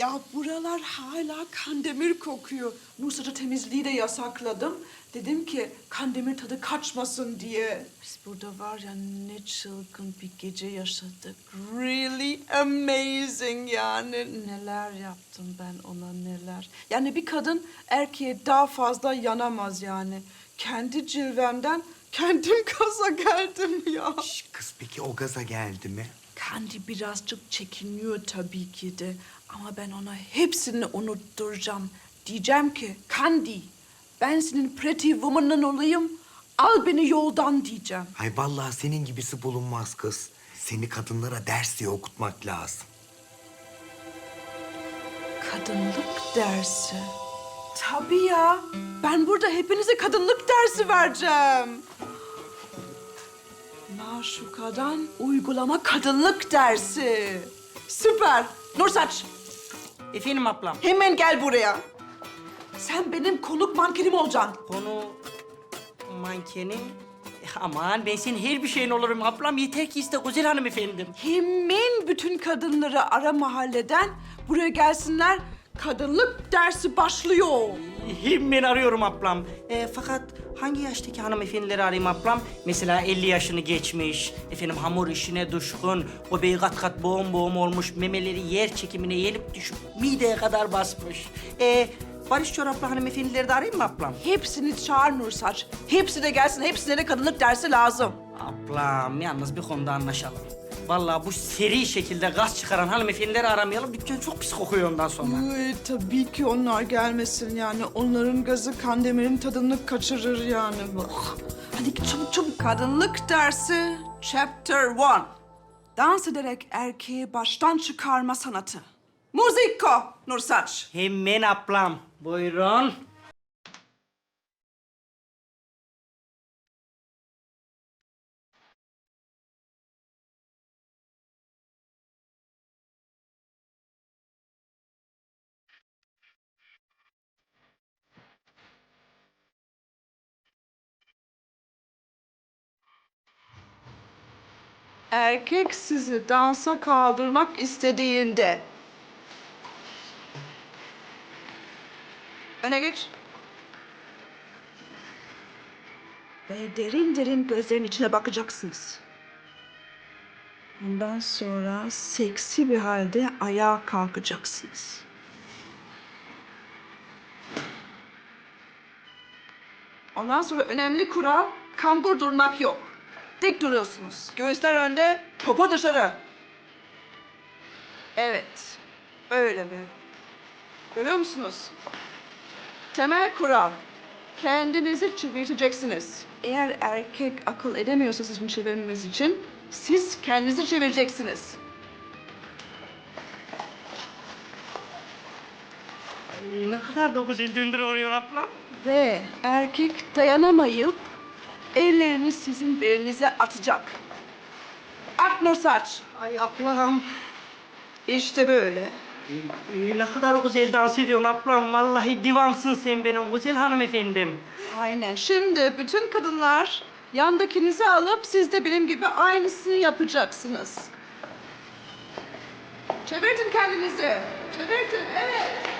Ya buralar hala kandemir kokuyor. Nusrat'ı temizliği de yasakladım. Dedim ki kandemir tadı kaçmasın diye. Biz burada var ya ne çılgın bir gece yaşadık. Really amazing yani. Neler yaptım ben ona neler. Yani bir kadın erkeğe daha fazla yanamaz yani. Kendi cilvemden kendim gaza geldim ya. Şş, kız peki o gaza geldi mi? Kandi birazcık çekiniyor tabii ki de. Ama ben ona hepsini unutturacağım. Diyeceğim ki Kandi ben senin pretty woman'ın olayım. Al beni yoldan diyeceğim. Ay vallahi senin gibisi bulunmaz kız. Seni kadınlara ders diye okutmak lazım. Kadınlık dersi. Tabii ya. Ben burada hepinize kadınlık dersi vereceğim. Maşuka'dan uygulama kadınlık dersi. Süper. Nursaç Efendim ablam. hemen gel buraya. Sen benim konuk mankenim olacaksın. Konu mankenim. Aman ben senin her bir şeyin olurum ablam. Yeter ki iste güzel hanımefendim. Hemen bütün kadınları ara mahalleden buraya gelsinler. Kadınlık dersi başlıyor. Hemen arıyorum ablam. E, fakat hangi yaştaki hanımefendileri arayayım ablam? Mesela 50 yaşını geçmiş, efendim hamur işine düşkün, göbeği kat kat boğum boğum olmuş, memeleri yer çekimine yenip düşüp mideye kadar basmış. E, barış çoraplı hanımefendileri de arayayım mı ablam? Hepsini çağır Nursaç. Hepsi de gelsin. Hepsine de kadınlık dersi lazım. Ablam yalnız bir konuda anlaşalım. Vallahi bu seri şekilde gaz çıkaran hanımefendileri aramayalım. Dükkan çok pis kokuyor ondan sonra. Ay, tabii ki onlar gelmesin yani. Onların gazı kandemirin tadını kaçırır yani. Ah. Hadi git çabuk çabuk. Kadınlık dersi chapter one. Dans ederek erkeği baştan çıkarma sanatı. Muziko Nursaç. Hemen ablam. Buyurun. Erkek sizi dansa kaldırmak istediğinde. Öne geç. Ve derin derin gözlerin içine bakacaksınız. Ondan sonra seksi bir halde ayağa kalkacaksınız. Ondan sonra önemli kural kambur durmak yok. Dik duruyorsunuz. Göğüsler önde, popo dışarı. Evet. Böyle mi? Görüyor musunuz? Temel kural. Kendinizi çevireceksiniz. Eğer erkek akıl edemiyorsa sizin çevirmeniz için siz kendinizi çevireceksiniz. Ay, ne kadar da güzel döndürüyor ablam. Ve erkek dayanamayıp ellerini sizin belinize atacak. At Nursaç. Ay ablam. İşte böyle. Ay, ne kadar güzel dans ediyorsun ablam. Vallahi divansın sen benim güzel hanımefendim. Aynen. Şimdi bütün kadınlar yandakinizi alıp siz de benim gibi aynısını yapacaksınız. Çevirtin kendinizi. Çevirtin, evet.